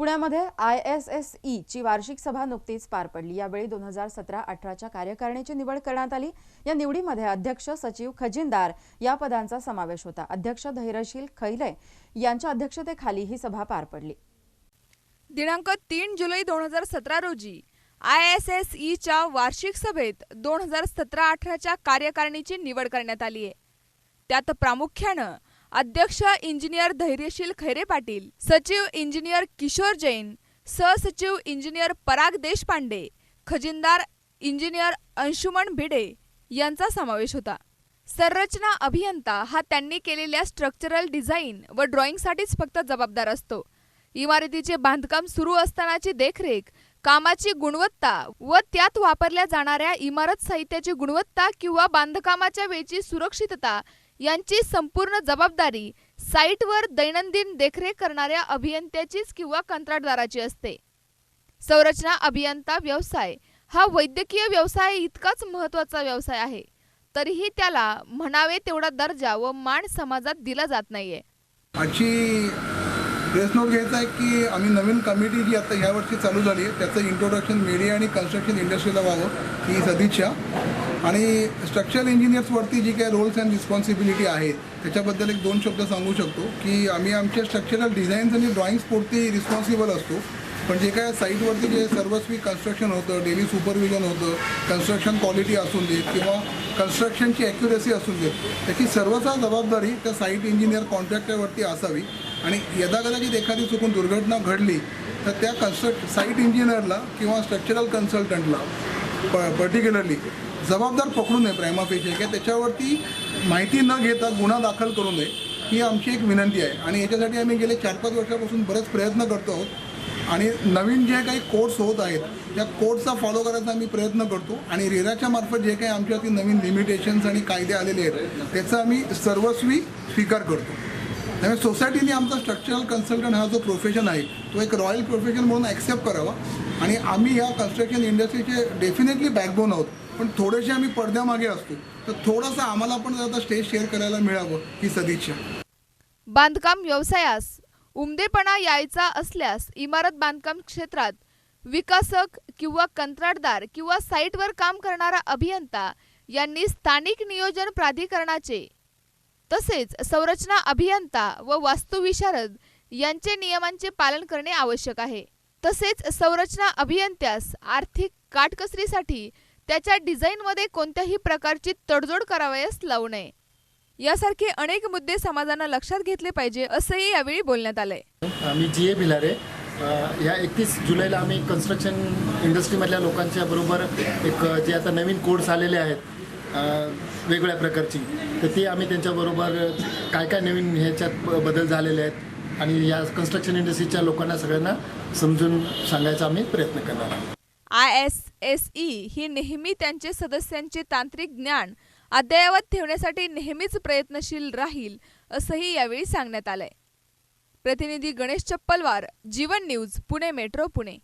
पुण्यामध्ये I S S E ची वार्षिक सभा नुकतीच पार पडली. यावेळी दोन हजार सतरा अठराच्या कार्यकारिणीची निवड करण्यात आली. या निवडीमध्ये अध्यक्ष सचिव खजिनदार या पदांचा समावेश होता. अध्यक्ष धैर्यशील खैले यांच्या अध्यक्षतेखाली ही सभा पार पडली. दिनांक तीन जुलै दोन हजार सतरा रोजी आय एस एस ईच्या वार्षिक सभेत दोन हजार सतरा अठराच्या कार्यकारिणीची निवड करण्यात आली आहे त्यात प्रामुख्यानं अध्यक्ष इंजिनियर धैर्यशील खैरे पाटील सचिव इंजिनियर किशोर जैन सहसचिव इंजिनियर पराग देशपांडे खजिनदार इंजिनियर अंशुमन भिडे यांचा समावेश होता. संरचना अभियंता हा त्यांनी केलेल्या स्ट्रक्चरल डिझाईन व ड्रॉइंगसाठीच फक्त जबाबदार असतो. इमारतीचे बांधकाम सुरू असतानाची देखरेख कामाची गुणवत्ता व त्यात वापरल्या जाणाऱ्या इमारत साहित्याची गुणवत्ता किंवा बांधकामाच्या वेळची सुरक्षितता यांची संपूर्ण जबाबदारी साईटवर दैनंदिन देखरेख करणाऱ्या अभियंत्याचीच किंवा कंत्राटदाराची असते. संरचना अभियंता व्यवसाय हा वैद्यकीय व्यवसाय इतकाच महत्त्वाचा व्यवसाय आहे तरीही त्याला म्हणावे तेवढा दर्जा व मान समाजात दिला जात नाहीये. आजची प्रेस नोट घ्यायचा आहे की आम्ही नवीन कमिटी जी आता ह्या वर्षी चालू झाली आहे त्याचं इंट्रोडक्शन मीडिया आणि कन्स्ट्रक्शन इंडस्ट्रीला व्हावं ही सदिच्छा. आणि स्ट्रक्चरल इंजिनियर्सवरती जी काही रोल्स अँड रिस्पॉन्सिबिलिटी आहेत त्याच्याबद्दल एक दोन शब्द सांगू शकतो की आम्ही आमच्या स्ट्रक्चरल डिझाईन्स आणि ड्रॉइंग्सपुरती रिस्पॉन्सिबल असतो. पण जे काय साईटवरती जे सर्वस्वी कन्स्ट्रक्शन होतं डेली सुपरविजन होतं कन्स्ट्रक्शन क्वालिटी असून देत किंवा कन्स्ट्रक्शनची ॲक्युरेसी असून देत त्याची सर्वचा जबाबदारी त्या साईट इंजिनियर कॉन्ट्रॅक्टरवरती असावी. आणि यदाकदाचित एखादी चुकून दुर्घटना घडली तर त्या कन्स्ट्रक्ट साईट इंजिनियरला किंवा स्ट्रक्चरल कन्सल्टंटला प पर्टिक्युलरली जबाबदार पकडू नये प्रेमापेक्षा किंवा त्याच्यावरती माहिती न घेता गुन्हा दाखल करू नये ही आमची एक विनंती आहे. आणि याच्यासाठी आम्ही गेले चार पाच वर्षापासून बरेच प्रयत्न करतो आहोत. आणि नवीन जे काही कोर्स होत आहेत त्या कोर्सचा फॉलो करायचा आम्ही प्रयत्न करतो. आणि रेराच्या मार्फत जे काही आमच्यावरती नवीन लिमिटेशन्स आणि कायदे आलेले आहेत त्याचा आम्ही सर्वस्वी स्वीकार करतो. त्यामुळे सोसायटीने आमचा स्ट्रक्चरल कन्सल्टंट हा जो प्रोफेशन आहे तो एक रॉयल प्रोफेशन म्हणून ॲक्सेप्ट करावा. आणि आम्ही ह्या कन्स्ट्रक्शन इंडस्ट्रीचे डेफिनेटली बॅकबोन आहोत. पण थोडेसे आम्ही पडद्यामागे असतो. तर थोडंसं आम्हाला पण जर आता स्टेज शेअर करायला मिळावं ही सदिच्छा. बांधकाम व्यवसायास उमदेपणा यायचा असल्यास इमारत बांधकाम क्षेत्रात विकासक किंवा कंत्राटदार किंवा साईटवर काम करणारा अभियंता यांनी स्थानिक नियोजन प्राधिकरणाचे तसेच संरचना अभियंता व वास्तुविशारद यांचे नियमांचे पालन करणे आवश्यक आहे. तसेच संरचना अभियंत्यास आर्थिक काटकसरीसाठी त्याच्या डिझाईनमध्ये कोणत्याही प्रकारची तडजोड करावयास लावू नये. यासारखे अनेक मुद्दे समाजानं लक्षात घेतले पाहिजे असंही यावेळी बोलण्यात आलंय. मी जी ए भिलारे. ह्या या एकतीस जुलैला आम्ही कन्स्ट्रक्शन इंडस्ट्रीमधल्या लोकांच्या बरोबर एक जे आता नवीन कोड्स आलेले आहेत वेगळ्या वेगवेगळ्या प्रकारची. तर ती आम्ही त्यांच्याबरोबर काय काय नवीन ह्याच्यात बदल झालेले आहेत आणि या कन्स्ट्रक्शन इंडस्ट्रीच्या लोकांना सगळ्यांना समजून सांगायचा आम्ही प्रयत्न करणार आहोत. आय एस एस ई ही नेहमी त्यांचे सदस्यांचे तांत्रिक ज्ञान अद्ययावत ठेवण्यासाठी नेहमीच प्रयत्नशील राहील असंही यावेळी सांगण्यात आलंय. प्रतिनिधी गणेश चप्पलवार जीवन न्यूज पुणे मेट्रो पुणे.